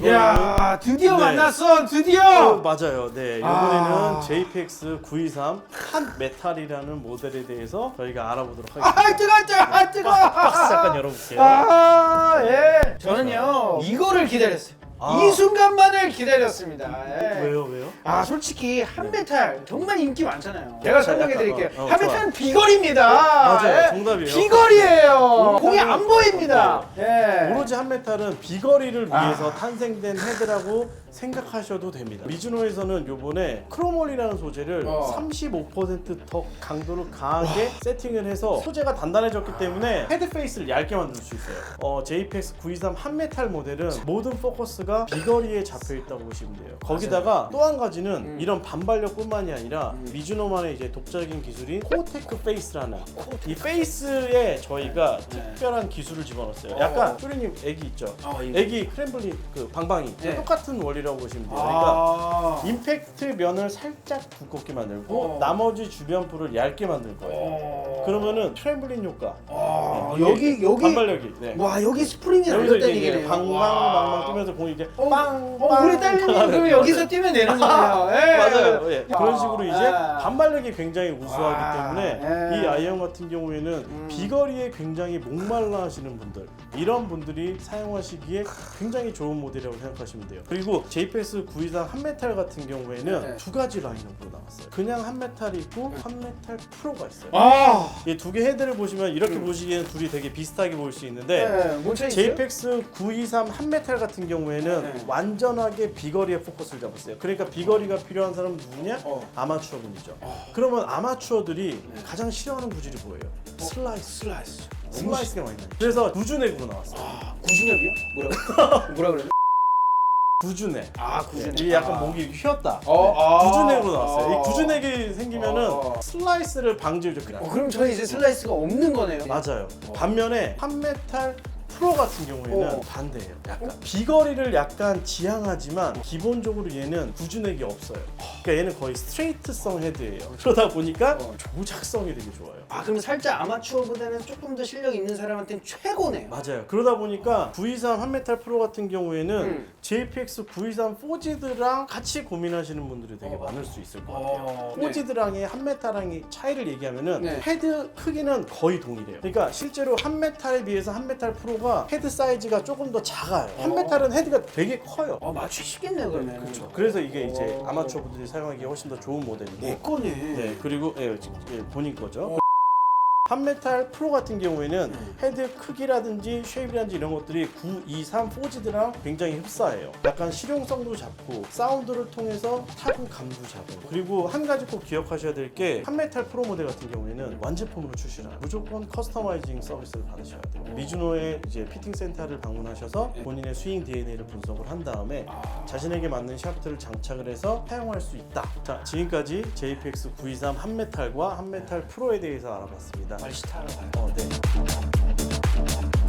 이거는 야 드디어 네. 만났어 어, 드디어 맞아요. 네, 이번에는 아. JPX 923한 메탈이라는 모델에 대해서 저희가 알아보도록 하겠습니다. 아 뜨거 뜨거 아 뜨거 박스 잠깐 열어볼게요. 아예 저는요 이거를 기다렸어요 아. 이 순간만을 기다렸습니다 예. 왜요, 왜요? 아 솔직히 한메탈 정말 인기 많잖아요. 제가 설명해 드릴게요. 어, 어, 한메탈은 비거리입니다. 맞아요. 예. 정답이에요. 비거리예요. 안 보입니다. 예. 오로지 한 메탈은 비거리를 위해서 탄생된 헤드라고 생각하셔도 됩니다. 미즈노에서는 요번에 크로몰이라는 소재를 어. 35%더 강도를 강하게 세팅을 해서 소재가 단단해졌기 때문에 헤드 페이스를 얇게 만들 수 있어요. 어, JPX 923 한 메탈 모델은 모든 포커스가 비거리에 잡혀 있다고 보시면 돼요. 거기다가 또 한 가지는 음. 이런 반발력뿐만이 아니라 미즈노만의 이제 독자적인 기술인 코테크 페이스라는 이 페이스에 저희가 특별 한 기술을 집어넣었어요. 약간 어. 뚜리님 애기 있죠? 어, 이거. 애기 크렘블린 그 방방이 네. 똑같은 원리라고 보시면 돼요. 그러니까 아. 임팩트 면을 살짝 두껍게 만들고 어. 나머지 주변부를 얇게 만들 거예요. 어. 그러면은 트램블린 효과. 아, 이게 여기 여기 반발력이. 네. 와 여기 스프링이 여기서 이제 이게 얘기네요. 방방방방 뜨면서 공이 이제 어, 빵. 어, 빵, 우리 빵 그럼 여기서 뛰면 되는 거예요. 예. 맞아요. 예. 아. 그런 식으로 이제 아. 반발력이 굉장히 우수하기 아. 때문에 예. 이 아이언 같은 경우에는 음. 비거리에 굉장히 목말라 하시는 분들 이런 분들이 사용하시기에 굉장히 좋은 모델이라고 생각하시면 돼요. 그리고 JPS 923 한메탈 같은 경우에는 네. 두 가지 라인업으로 나왔어요. 그냥 한메탈이 있고 한메탈 프로가 있어요. 아. 이 두 개 헤드를 보시면 이렇게 보시기에는 둘이 되게 비슷하게 보일 수 있는데 네. 뭐 차이 있어요? JPX 923 한메탈 같은 경우에는 네. 완전하게 비거리에 포커스를 잡았어요. 그러니까 비거리가 필요한 사람은 누구냐? 어. 아마추어 분이죠. 그러면 아마추어들이 네. 가장 싫어하는 구질이 뭐예요? 슬라이스. 슬라이스. 슬라이스가 많이 나요. 그래서 구준액으로 나왔어요. 아, 구준혁이요? 뭐라고? 뭐라 그래? 구준액. 아 구준혁. 이게 약간 아. 목이 휘었다. 어, 아. 구준액으로 나왔어요. 어. 이 구준액이 생기면은 어. 슬라이스를 방지해줘 그냥. 어, 그럼 저희 이제 슬라이스가 없는 거네요. 맞아요. 어. 반면에 판메탈 프로 같은 경우에는 어. 반대예요. 약간 비거리를 약간 지향하지만 기본적으로 얘는 구준액이 없어요. 그러니까 얘는 거의 스트레이트성 헤드예요. 그러다 보니까 어. 조작성이 되게 좋아요. 아 그럼 살짝 아마추어보다는 조금 더 실력 있는 사람한테는 최고네요. 맞아요. 그러다 보니까 923 한메탈 프로 같은 경우에는 음. JPX 923 포지드랑 같이 고민하시는 분들이 되게 어. 많을 수 있을 것 같아요. 어, 네. 포지드랑의 한메탈랑의 차이를 얘기하면은 네. 헤드 크기는 거의 동일해요. 그러니까 실제로 한메탈에 비해서 한메탈 프로가 헤드 사이즈가 조금 더 작아요. 어. 한메탈은 헤드가 되게 커요. 어 맞추기 쉽겠네 그러면. 그렇죠. 그래서 이게 이제 어. 아마추어 분들이 사용하기 훨씬 더 좋은 모델이고. 내 거네. 네, 그리고 예, 지- 예, 본인 거죠. 어. 한메탈 프로 같은 경우에는 음. 헤드 크기라든지 쉐입이라든지 이런 것들이 9, 2, 3 포지드랑 굉장히 흡사해요. 약간 실용성도 잡고 사운드를 통해서 타고감도 잡고 그리고 한 가지 꼭 기억하셔야 될 게 한메탈 프로 모델 같은 경우에는 완제품으로 출시를 합니다. 무조건 커스터마이징 서비스를 받으셔야 돼요. 미즈노의 이제 피팅 센터를 방문하셔서 본인의 스윙 DNA를 분석을 한 다음에 아, 자신에게 맞는 샤프트를 장착을 해서 사용할 수 있다. 자, 지금까지 JPX 923 한메탈과 한메탈 프로에 대해서 알아봤습니다. 말씨 타러 가요. 어, 네.